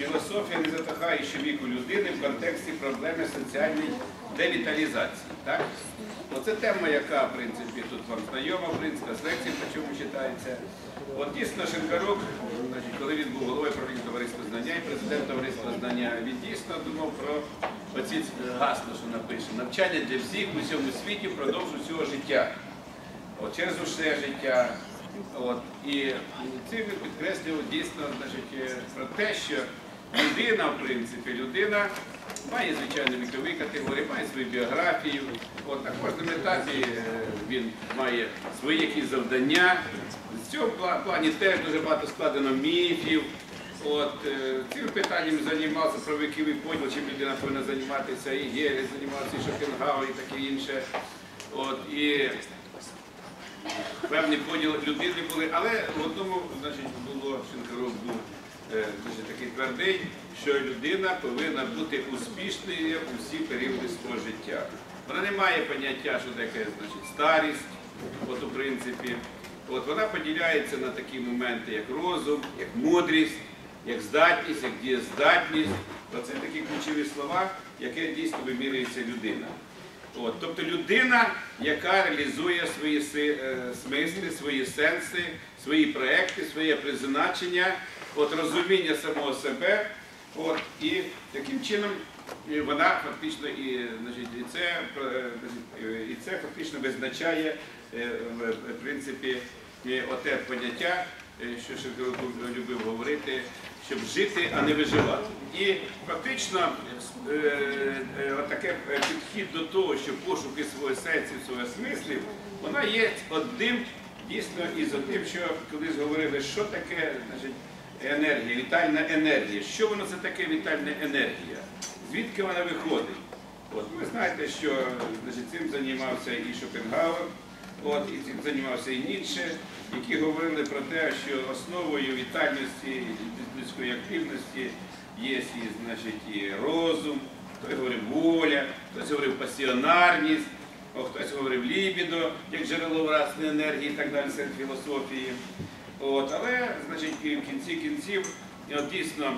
філософія не затахає ще віку людини в контексті проблеми соціальної девіталізації. Так? Оце тема, яка, в принципі, тут вам знайома, в принципі, з лекцій по чому читається. От дійсно Шинкарук, коли він був головою правління товариства знання і президент товариства знання, він дійсно думав про оці гасло, що напише, навчання для всіх у всьому світі впродовж усього життя. От, через усе життя. От, і цим підкреслював дійсно значить, е, про те, що людина, в принципі, людина має звичайно вікові категорії, має свою біографію. От, на кожному етапі е, він має свої якісь завдання. В цьому плані теж дуже багато складено міфів. От, е, цим питанням займався про віковий поділ, чим людина повинна займатися, і Гелі займався, і Шопенгауер, і таке інше. От, і певний поділ людини були, але в одному значить, було Шинкаров був дуже такий твердий, що людина повинна бути успішною у всі періоди свого життя. Вона не має поняття, що таке значить, старість, от у принципі. От вона поділяється на такі моменти, як розум, як мудрість, як здатність, як дієздатність. Оце такі ключові слова, яке дійсно вимірюється людина. От, тобто людина, яка реалізує свої е, смисли, свої сенси, свої проекти, своє призначення, от, розуміння самого себе. От, і таким чином вона фактично і, значить, і, це, е, і це фактично визначає е, в принципі оте поняття, що Шевченко любив говорити, щоб жити, а не виживати. І фактично е, е, е, підхід до того, що пошуки свого сенсів, своїх смислів, вона є одним дійсно із одним, що колись говорили, що таке енергія, вітальна енергія. Що воно це таке вітальна енергія? Звідки вона виходить? Ви знаєте, що цим займався і Шопенгауер, от, і цим займався і Ніцше, які говорили про те, що основою вітальності людської активності є і, значить, і розум, хтось говорив воля, хтось говорив пасіонарність, хтось говорив лібідо, як джерело власної енергії і так далі серед філософії. От, але, значить, в кінці кінців, от, дійсно,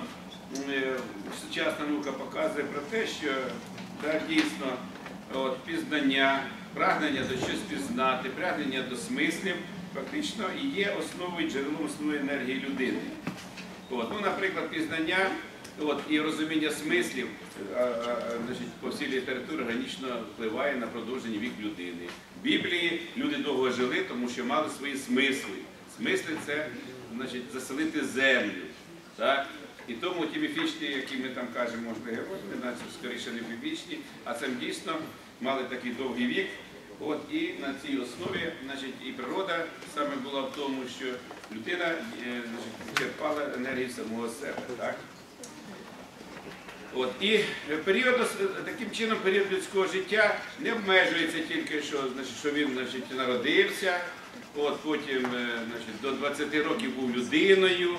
е, сучасна наука показує про те, що так, дійсно от, пізнання, прагнення до щось пізнати, прагнення до смислів фактично і є основою джерелом основної енергії людини. От, ну, наприклад, пізнання от, і розуміння смислів а, а, а, значить, по всій літературі органічно впливає на продовження вік людини. В Біблії люди довго жили, тому що мали свої смисли. Смисли це значить, заселити землю. Так? І тому ті міфічні, які ми там кажемо, можливо, скоріше не міфічні, а це дійсно мали такий довгий вік. От, і на цій основі значить, і природа саме була в тому, що людина е, значить, черпала енергію самого себе. Так? От, і період, таким чином період людського життя не обмежується тільки, що, значить, що він значить, народився, от, потім е, значить, до 20 років був людиною,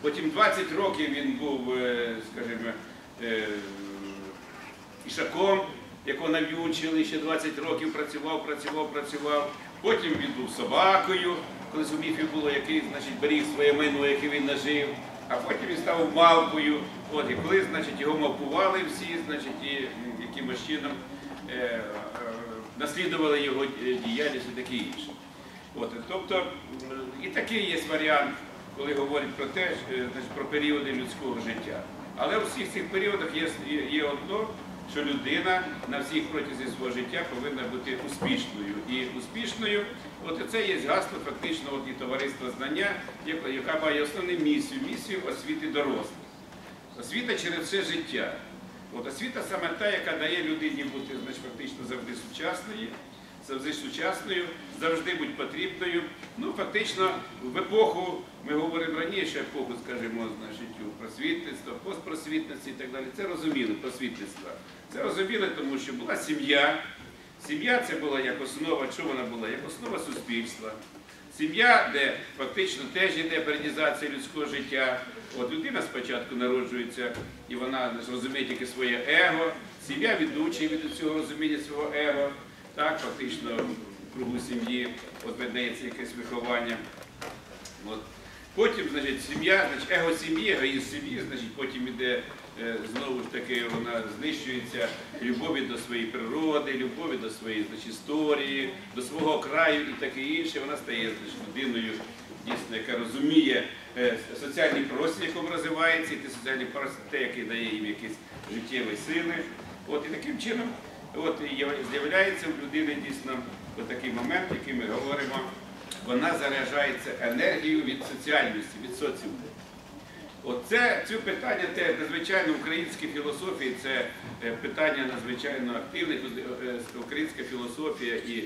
потім 20 років він був, е, скажімо, ішаком, якого нав'ючили, ще 20 років працював, працював, працював. Потім він був собакою, колись у міфі було, який значить, беріг своє майно, яке він нажив. А потім він став мавпою. От, і коли значить, його мавпували всі, значить, і якимось чином е, е, наслідували його е, діяльність і таке інше. От, тобто і такий є варіант, коли говорять про те, е, значить, про періоди людського життя. Але у всіх цих періодах є, є одно, що людина на всіх протязі свого життя повинна бути успішною. І успішною, от це є гасло фактично от, і товариства знання, яка- має основну місію, місію освіти дорослих. Освіта через все життя. От освіта саме та, яка дає людині бути значить, фактично завжди сучасною, завжди сучасною, завжди бути потрібною. Ну, фактично, в епоху, ми говоримо раніше, епоху, скажімо, значить, просвітництва, постпросвітництва і так далі. Це розуміли просвітництва. Це розуміли, тому що була сім'я. Сім'я це була як основа, що вона була? Як основа суспільства. Сім'я, де фактично теж йде передізація людського життя. От людина спочатку народжується і вона розуміє тільки своє его. Сім'я відучує від цього розуміння свого его. Так, фактично в кругу сім'ї ведеться якесь виховання. От. Потім, значить, сім'я, значить, его сім'ї, егоїзм сім'ї, значить, потім іде е, знову ж таки, вона знищується любові до своєї природи, любові до своєї значить, історії, до свого краю і таке інше. Вона стає значить, людиною, дійсно, яка розуміє е, соціальний простір, якому розвивається, і те соціальний простір, те, який дає їм якісь життєві сили. От, і таким чином от, з'являється в людини дійсно такий момент, який ми говоримо, вона заряджається енергією від соціальності, від соціуму. Оце це питання, те надзвичайно українській філософії, це е, питання надзвичайно активне. Тут, е, е, Українська філософія і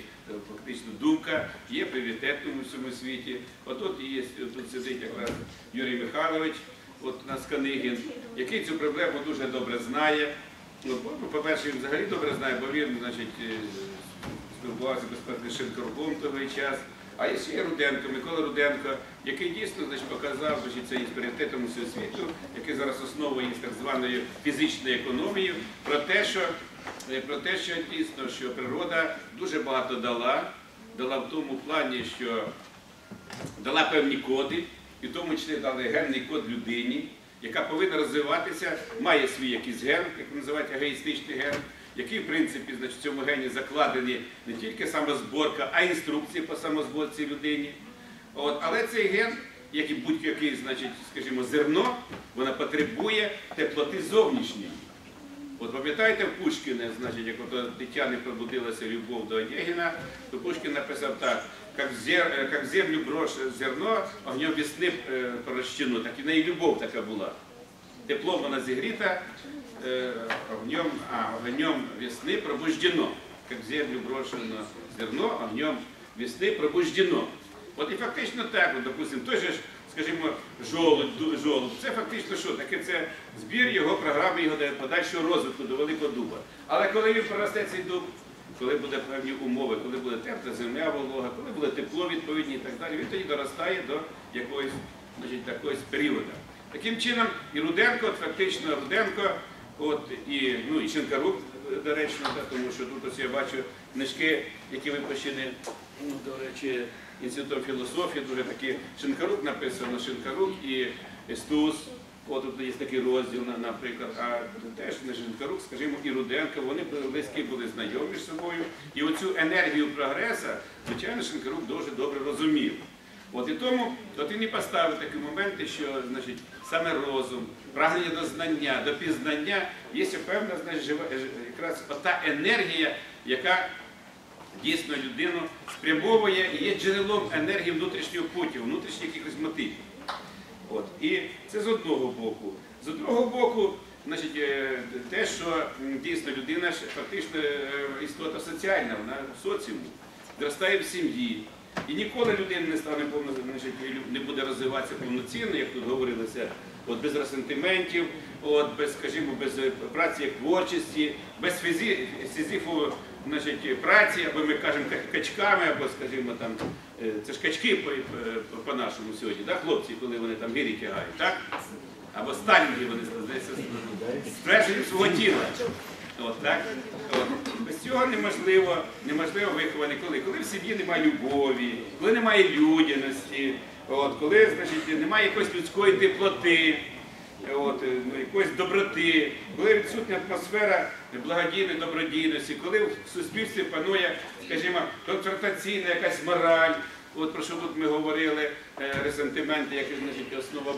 фактично думка є пріоритетною у всьому світі. Отут є тут сидить якраз Юрій Михайлович, от нас Канигін, який цю проблему дуже добре знає. Ну, по- По-перше, він взагалі добре знає, бо він, значить, е, спілкувався Шинкаруком в той час. А є ще Руденко, Микола Руденко, який дійсно значить, показав значить, це із пріоритетом усього світу, який зараз основує з так званою фізичною економією, про те, що, е, про те, що дійсно що природа дуже багато дала, дала в тому плані, що дала певні коди, і в тому числі дали генний код людині, яка повинна розвиватися, має свій якийсь ген, як називають агеїстичний ген, який, в принципі, значить, в цьому гені закладені не тільки самозборка, а й інструкції по самозборці людині. От, але цей ген, як і будь-який, значить, скажімо, зерно, вона потребує теплоти зовнішньої. От пам'ятаєте в Пушкіна, значить, як от у Тетяни пробудилася любов до Онегіна, то Пушкін написав так, як е, землю броше зерно, огнем весни е, прощено, так і в неї любов така була. Теплом вона зігріта, огнем, а, огнем весни пробуждено. Як землю брошено зерно, огнем весни пробуждено. От і фактично так, от, допустим, той же ж, скажімо, жолудь, жолудь, це фактично що? Таке це збір його програми його подальшого розвитку до великого дуба. Але коли він проросте цей дуб, коли буде певні умови, коли буде тепла земля волога, коли буде тепло відповідні і так далі, він тоді доростає до якоїсь, значить, такогось періоду. Таким чином, і Руденко, от фактично Руденко, от і, ну, і Шинкарук, доречно, тому що тут ось я бачу книжки, які випущені, ну, до речі, інститутом філософії, дуже такі Шинкарук написано, Шинкарук і Стус. От тут є такий розділ, на- наприклад, а теж не Шинкарук, скажімо, і Руденко, вони близькі були знайомі між собою. І оцю енергію прогресу, звичайно, Шинкарук дуже добре розумів. От і тому от він і поставив такі моменти, що значить, саме розум, прагнення до знання, до пізнання є певна значить, жива, якраз та енергія, яка дійсно людину спрямовує і є джерелом енергії внутрішнього потягу, внутрішніх якихось мотивів. От. І це з одного боку. З другого боку, значить, е, те, що дійсно людина фактично е, істота соціальна, вона в соціумі, зростає в сім'ї. І ніколи людина не стане повно, значить, не буде розвиватися повноцінно, як тут говорилося, от без ресентиментів, от без, скажімо, без е, праці як творчості, без фізі, сізіфу, значить, праці, або ми кажемо качками, або, скажімо, там, е, це ж качки по- по- по-нашому сьогодні, да, хлопці, коли вони там гирі тягають, так? Або сталінги вони ствердженням свого тіла. От, так? Без цього неможливо, неможливо виховання. Коли? Коли в сім'ї немає любові, коли немає людяності, коли немає якоїсь людської теплоти, от, е, ну, якоїсь доброти, коли відсутня атмосфера благодійної добродійності, коли в суспільстві панує, скажімо, конфронтаційна якась мораль. От про що тут ми говорили, е, ресентименти, які значить, основа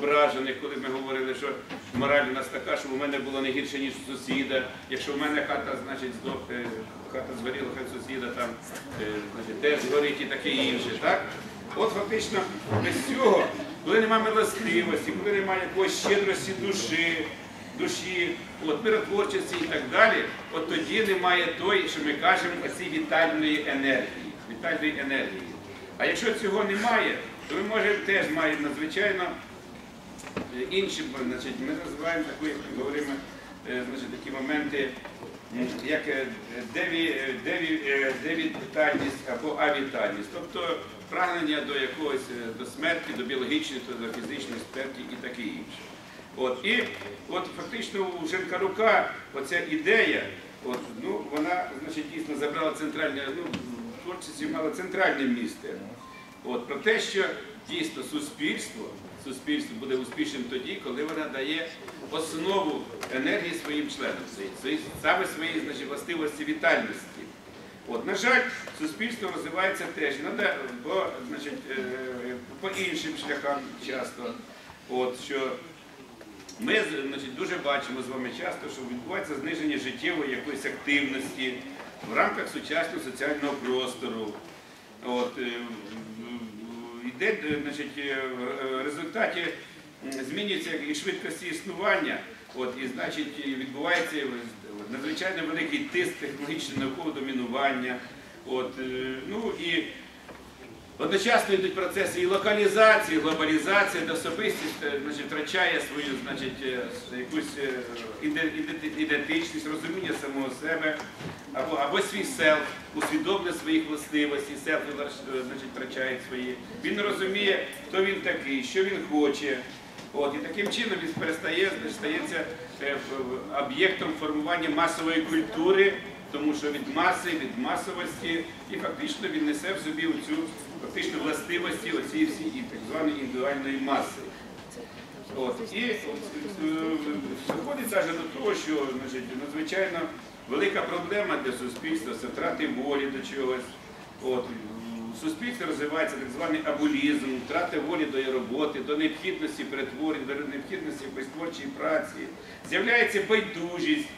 коли ми говорили, що мораль у нас така, що в мене було не гірше, ніж у сусіда. Якщо в мене хата, значить, здох, е, хата згоріла, хай сусіда там е, значить, теж згорить і таке інше. Так? От фактично без цього, коли немає милостивості, коли немає якоїсь щедрості душі, душі, от, миротворчості і так далі, от тоді немає тої, що ми кажемо, оцій вітальної енергії. Вітальної енергії. А якщо цього немає, то ми можемо теж маємо надзвичайно е, інші, значить, ми називаємо таку, говоримо, е, значить, такі моменти, як е, деві, деві, девітальність або авітальність, тобто прагнення до якогось до смерті, до біологічної, до фізичної смерті і таке інше. От, і от фактично у Женкарука оця ідея, от, ну, вона значить, дійсно забрала центральне, ну, в творчості мала центральне місце. От, про те, що дійсно суспільство, суспільство буде успішним тоді, коли вона дає основу енергії своїм членам, саме свої значить, властивості вітальності. От, на жаль, суспільство розвивається теж надо, по, значить, е, по іншим шляхам часто. От, що ми значить, дуже бачимо з вами часто, що відбувається зниження життєвої якоїсь активності в рамках сучасного соціального простору. От, е, йде, е, значить, е, в результаті змінюється і швидкості існування, от, і значить відбувається надзвичайно великий тиск технологічного наукового домінування. От, ну, і Одночасно йдуть процеси і локалізації, і глобалізації, де особистість е, значить, втрачає свою значить, е, якусь е, іде- іде- ідентичність, розуміння самого себе, або, або свій селф, усвідомлення своїх властивостей, селф значить, втрачає свої. Він розуміє, хто він такий, що він хоче. От, і таким чином він перестає, значить, стається об'єктом формування масової культури, тому що від маси, від масовості, і фактично він несе в собі цю фактично властивості оцієї всі так званої індивідуальної маси. От. І от, е, аж до того, що значить, надзвичайно велика проблема для суспільства це втрати волі до чогось. От. В суспільстві розвивається так званий абулізм, втрата волі до роботи, до необхідності перетворень, до необхідності якоїсь творчої праці. З'являється байдужість,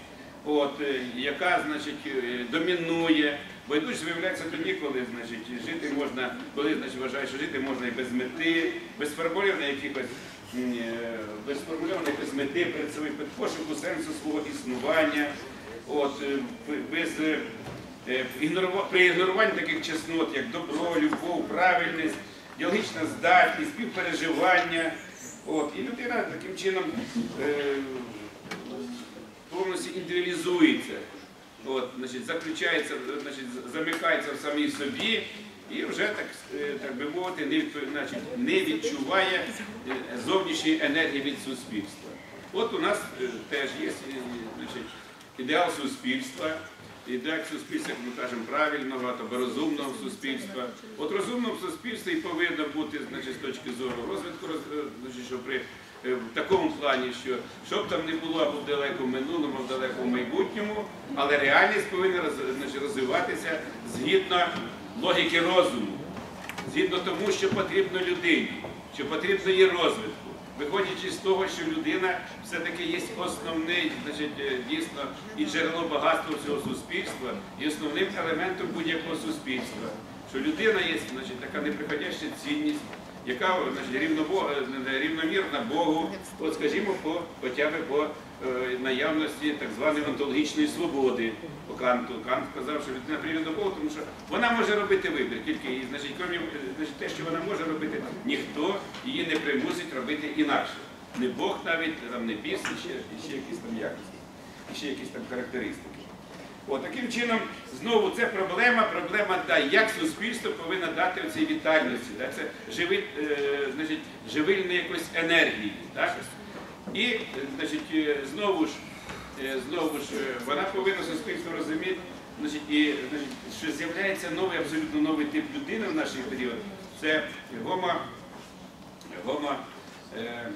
от, е, яка значить, е, домінує. Байдужість виявляється тоді, коли значить, жити можна, коли значить, вважають, що жити можна і без мети, без формулювання якихось е, без мети перед собою, без пошуку сенсу свого існування, от, без при ігноруванні таких чеснот, як добро, любов, правильність, діалогічна здатність, співпереживання. От, і людина таким чином е, повністю індивідуалізується, от, значить, заключається, значить, замикається в самій собі і вже, так, е, так би мовити, не, значить, не відчуває е, зовнішньої енергії від суспільства. От у нас е, теж є значить, ідеал суспільства. Ідеал суспільства, як ми кажемо, правильного або розумного суспільства. От розумного суспільства і повинно бути значить, з точки зору розвитку, роз- значить, що при в такому плані, що щоб там не було або в далекому минулому, або в далекому майбутньому, але реальність повинна розвиватися згідно логіки розуму, згідно тому, що потрібно людині, що потрібно її розвитку. Виходячи з того, що людина все-таки є основний, значить, е, дійсно, і джерело багатства всього суспільства, і основним елементом будь-якого суспільства. Що людина є значить, така неприходяща цінність, яка рівномірна Богу, от, скажімо, хоча б по е, наявності так званої онтологічної свободи по Канту. Кант сказав, що людина прирівняна до Богу, тому що вона може робити вибір, тільки і, значить, крім, значить, те, що вона може робити, ніхто її не примусить робити інакше. Не Бог навіть, там, не біс, і ще, ще якісь там якості, і ще якісь там характеристики. От, таким чином, знову це проблема, проблема, да, як суспільство повинно дати оцій вітальності, да, це живи, е, значить, живильної якоїсь енергії. Так? І значить, е, знову ж, е, знову ж е, вона повинна суспільство розуміти, значить, і, значить, що з'являється новий, абсолютно новий тип людини в наш період. Це гомо, гомо е,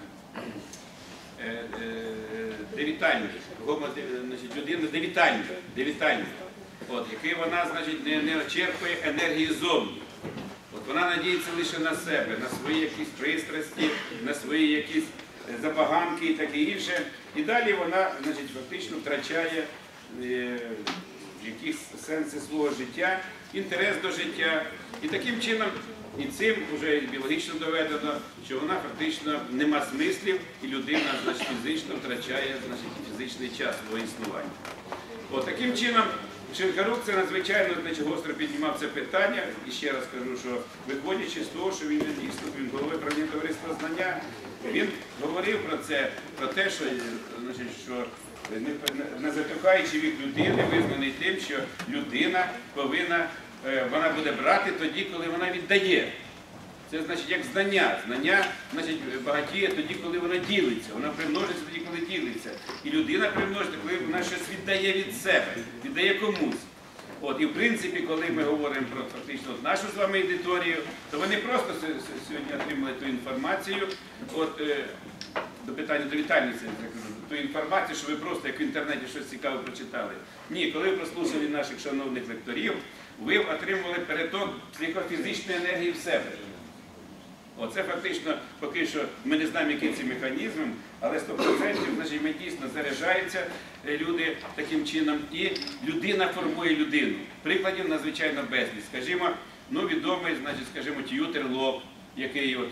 девітальний, гомо, де- значить, людина девітальна, девітальна, от, який вона значить, не, не очерпує енергії зовні. От вона надіється лише на себе, на свої якісь пристрасті, на свої якісь е, забаганки і таке інше. І далі вона значить, фактично втрачає е, якісь сенси свого життя, інтерес до життя. І таким чином, і цим вже біологічно доведено, що вона фактично нема смислів, і людина значить, фізично втрачає значить, фізичний час свого існування. От таким чином Шинкарук це надзвичайно значить, гостро піднімав це питання. І ще раз кажу, що виходячи з того, що він дійсно він голови правління товариства знання, він говорив про це, про те, що, значить, що не, не затухаючи вік людини, визнаний тим, що людина повинна, вона буде брати тоді, коли вона віддає. Це значить як знання. Знання значить, багатіє тоді, коли вона ділиться. Вона примножиться тоді, коли ділиться. І людина примножиться, коли вона щось віддає від себе, віддає комусь. От, і в принципі, коли ми говоримо про фактично нашу з вами аудиторію, то вони просто сьогодні отримали ту інформацію. От, е, до питання до вітальниці, я кажу, ту інформацію, що ви просто як в інтернеті щось цікаве прочитали. Ні, коли ви прослухали наших шановних лекторів, ви отримували переток психофізичної енергії в себе. Оце фактично поки що ми не знаємо, який це механізм, але 100% значить, ми дійсно заряджаються е, люди таким чином, і людина формує людину. Прикладів надзвичайно безліч. Скажімо, ну відомий, значить, скажімо, т'ютер Лоб, який от,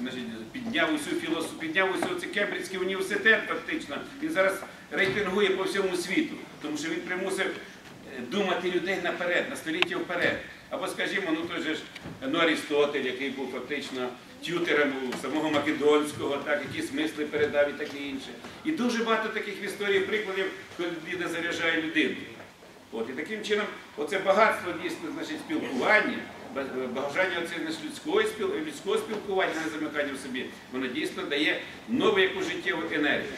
значить, підняв усю філософію, підняв усю це Кембриджський університет, фактично. Він зараз рейтингує по всьому світу, тому що він примусив е, думати людей наперед, на століття вперед. Або, скажімо, ну той же ж ну, Арістотель, який був фактично тютером самого Македонського, так, які смисли передав і таке інше. І дуже багато таких в історії прикладів, коли людина заряджає людину. От, і таким чином, оце багатство дійсно значить, спілкування, бажання значить, людського, людського спілкування, не замикання в собі, воно дійсно дає нову яку життєву енергію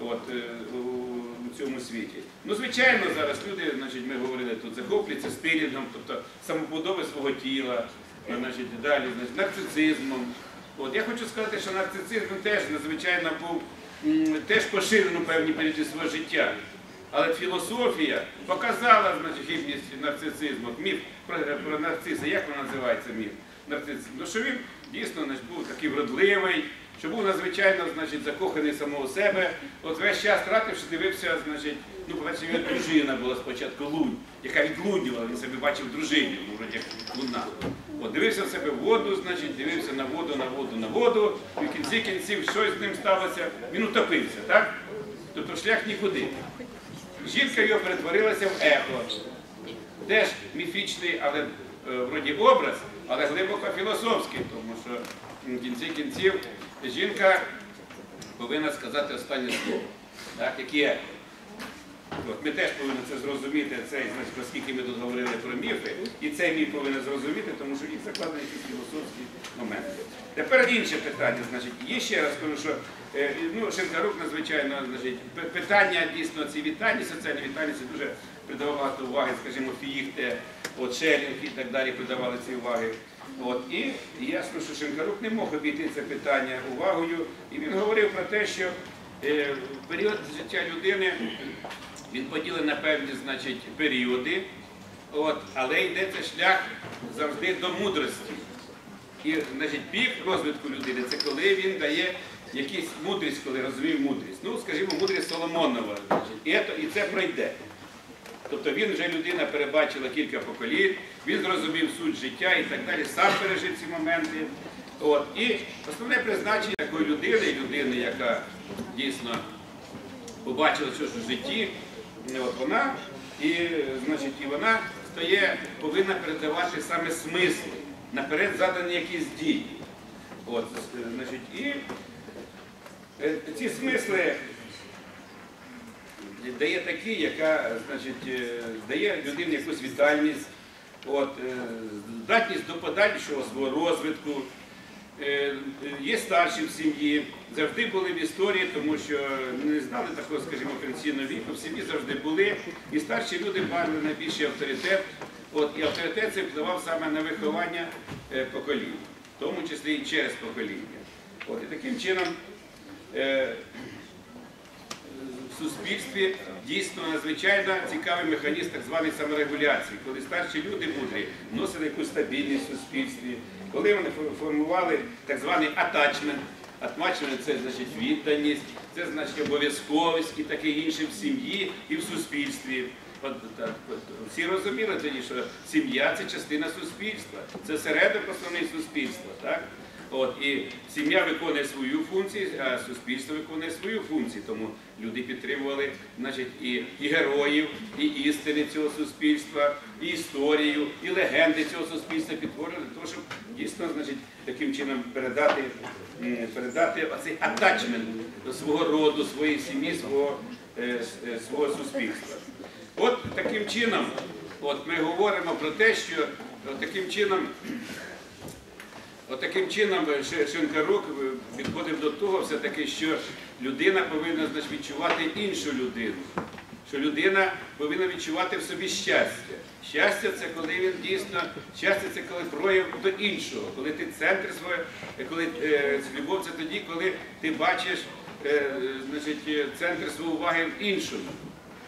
от, е, у, цьому світі. Ну, звичайно, зараз люди, значить, ми говорили тут, захоплюються стилінгом, тобто самоподоби свого тіла, значить, далі, значить, нарцисизмом. От, я хочу сказати, що нарцисизм теж надзвичайно був теж поширений певні періоди свого життя. Але філософія показала значить, нарцисизму. Міф про, про як він називається міф? Нарцисизм? Ну, що він дійсно значить, був такий вродливий, що був надзвичайно значить, закоханий самого себе. От весь час втративши, дивився, значить, ну, по-перше, його дружина була спочатку лунь, яка відлунювала, він себе бачив дружині, ну, вроді як луна. От, дивився в себе воду, значить, дивився на воду, на воду, на воду, і в кінці кінців щось з ним сталося, він утопився, так? Тобто шлях нікуди. Жінка його перетворилася в ехо. Теж міфічний, але е, вроді образ, але глибоко філософський, тому що в кінці кінців жінка повинна сказати останнє слово. Так, як є. От, ми теж повинні це зрозуміти, цей, значить, оскільки ми тут говорили про міфи, і цей міф повинен зрозуміти, тому що них закладені якісь філософські моменти. Тепер інше питання, значить, є ще раз кажу, що е, ну, Шинкарук надзвичайно, значить, питання дійсно ці вітальні, соціальні вітальні, це дуже придавав багато уваги, скажімо, Фіїхте, Шелінг і так далі придавали ці уваги. От, і ясно, що Шинкарук не мог обійти це питання увагою, і він говорив про те, що е, період життя людини він поділений на певні значить, періоди, от, але йдеться шлях завжди до мудрості. І значить, пік розвитку людини це коли він дає якусь мудрість, коли розуміє мудрість. Ну, скажімо, мудрість Соломонова. І, це, і це пройде. Тобто він вже людина перебачила кілька поколінь, він зрозумів суть життя і так далі, сам пережив ці моменти. От. І основне призначення такої людини, людини, яка дійсно побачила щось у житті, е, от вона, і, значить, і вона стає, повинна передавати саме смисли, наперед задані якісь дії. От, значить, і е, ці смисли дає такі, яка значить, е, дає людині якусь вітальність, от, е, здатність до подальшого свого розвитку. Е, Є старші в сім'ї, завжди були в історії, тому що не знали такого, скажімо, пенсійного віку, в сім'ї завжди були. І старші люди мали найбільший авторитет. От, і авторитет це впливав саме на виховання е, поколінь, в тому числі і через покоління. От, і таким чином е, в суспільстві дійсно надзвичайно цікавий механізм так званої саморегуляції, коли старші люди мудрі вносили якусь стабільність в суспільстві, коли вони формували так званий атачмент. Атачмент це значить відданість, це значить обов'язковість і таке інше в сім'ї і в суспільстві. Всі розуміли тоді, що сім'я це частина суспільства, це середок основний суспільства. Так? От, і сім'я виконує свою функцію, а суспільство виконує свою функцію. Тому люди підтримували значить, і, і героїв, і істини цього суспільства, і історію, і легенди цього суспільства підтворювали того, щоб дійсно значить, таким чином передати, передати оцей атачмент свого роду, своєї сім'ї, свого, е, е, свого суспільства. От таким чином, от ми говоримо про те, що таким чином таким чином е, Шинкарук е, підходив до того все-таки, що людина повинна значить, відчувати іншу людину. що людина повинна відчувати в собі щастя. Щастя це коли він дійсно, щастя це коли прояв до іншого, коли ти центр своє, коли е, любов це тоді, коли ти бачиш е, значить, е, центр своєї уваги в іншому.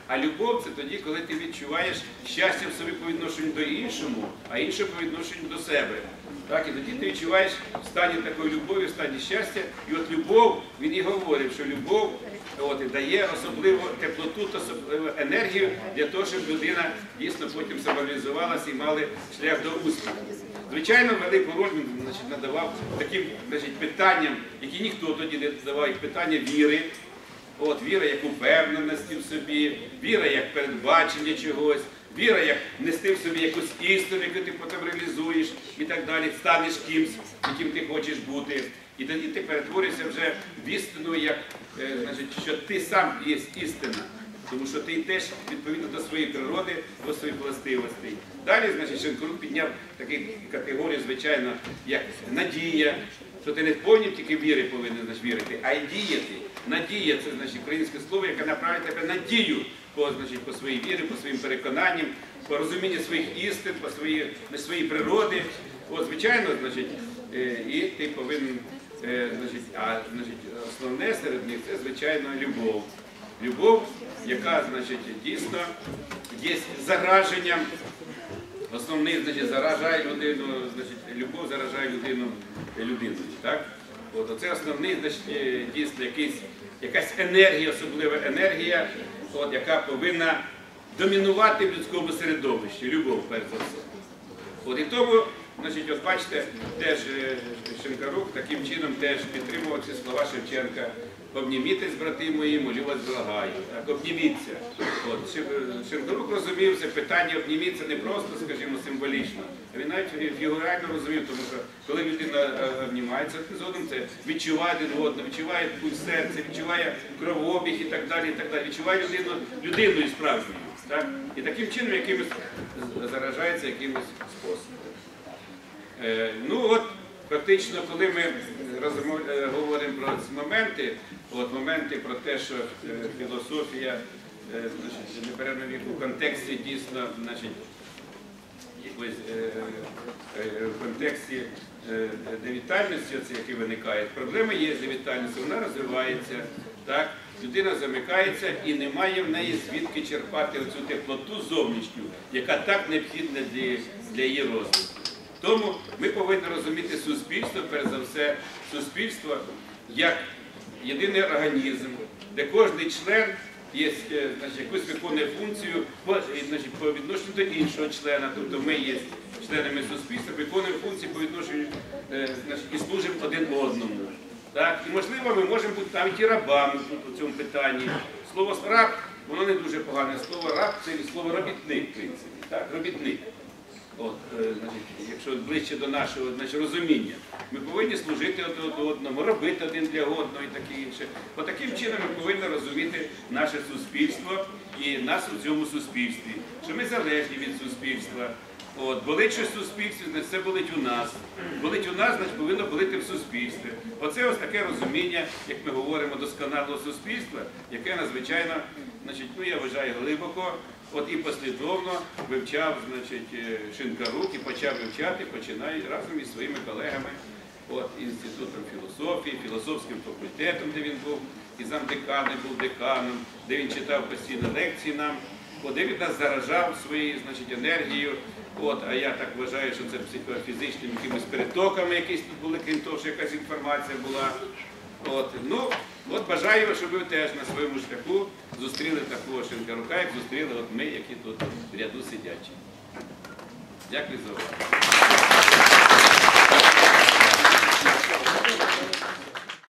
А любов це тоді, коли ти відчуваєш щастя в собі по відношенню до іншому, а інше по відношенню до себе. Так, і тоді ти відчуваєш в стані такої любові, в стані щастя. І от любов, він і говорив, що любов от, дає особливу теплоту особливу енергію для того, щоб людина дійсно потім самореалізувалася і мали шлях до успіху. Звичайно, велику роль він значить, надавав таким значить, питанням, які ніхто тоді не давав, як питання віри. От віра як упевненості в собі, віра як передбачення чогось, віра як нести в собі якусь істину, яку ти потім реалізуєш і так далі, станеш кимсь, яким ти хочеш бути. І тоді ти перетворишся вже в істину, як, е, значить, що ти сам є істина. Тому що ти теж відповідно до своєї природи, до своїх властивостей. Далі, значить, Шенкрук підняв таку категорію, звичайно, як надія, що ти не повні тільки віри повинен значить, вірити, а й діяти. Надія це значить українське слово, яке направить тебе на дію по, значить, по своїй вірі, по своїм переконанням, по розумінню своїх істин, по своїй, на своїй природи. От, звичайно, значить, е, і ти повинен, е, значить, а значить, основне серед них це, звичайно, любов. Любов, яка значить, дійсно є зараженням Основний, значить, заражає людину, значить, любов заражає людину людиною. Так? От, оце основний, значить, е, дійсно якийсь, якась енергія, особлива енергія, от, яка повинна домінувати в людському середовищі, любов, перш за все. От, і тому, значить, от бачите, теж Шенкарук Шинкарук таким чином теж підтримував ці слова Шевченка. Обнімітесь, брати мої, молю вас благаю. Так, обніміться. От, Шинкарук розумів це питання обніміться не просто, скажімо, символічно, а він навіть фігурально розумів, тому що коли людина е, обнімається один з одним, це відчуває один одного, відчуває пульс серця, відчуває кровообіг і так далі, і так далі. Відчуває людину людиною справжньою. Так? І таким чином якимось заражається якимось способом. Е, Ну от фактично, коли ми розмов- е, говоримо про ці моменти, от моменти про те, що е, філософія е, значить, неперервно віку в контексті дійсно, значить, якось е, в контексті девітальності, оце, виникає, проблема є з девітальністю, вона розвивається, так? людина замикається і немає в неї звідки черпати оцю теплоту зовнішню, яка так необхідна для її розвитку. Тому ми повинні розуміти суспільство, перш за все, суспільство як єдиний організм, де кожен член є, е, значить, якусь виконує функцію е, значить, по відношенню до іншого члена. Тобто ми є членами суспільства, виконуємо функції по відношенню е, значить, і служимо один одному. Так? І можливо, ми можемо бути навіть і рабами тут у цьому питанні. Слово раб, воно не дуже погане. Слово раб це слово робітник, в принципі. Так? Робітник. От, е, значить, якщо ближче до нашого значить, розуміння, ми повинні служити один одному, робити один для одного і таке інше. Бо таким чином ми повинні розуміти наше суспільство і нас у цьому суспільстві, що ми залежні від суспільства. От, болить щось в суспільстві, значить це болить у нас. Болить у нас, значить повинно болити в суспільстві. Оце ось таке розуміння, як ми говоримо, досконалого суспільства, яке надзвичайно, значить, ну я вважаю, глибоко, от і послідовно вивчав значить, е, Шинкарук і почав вивчати, починає разом із своїми колегами, от, інститутом філософії, філософським факультетом, де він був, і замдеканом був деканом, де він читав постійно лекції нам. От, де він нас заражав своєю значить, енергією. От, а я так вважаю, що це психофізичними якимись перетоками, якісь тут були, крім того, що якась інформація була. От, ну, от бажаю, щоб ви теж на своєму шляху зустріли такого Шинкарука, як зустріли от ми, які тут в ряду сидячі. Дякую за увагу.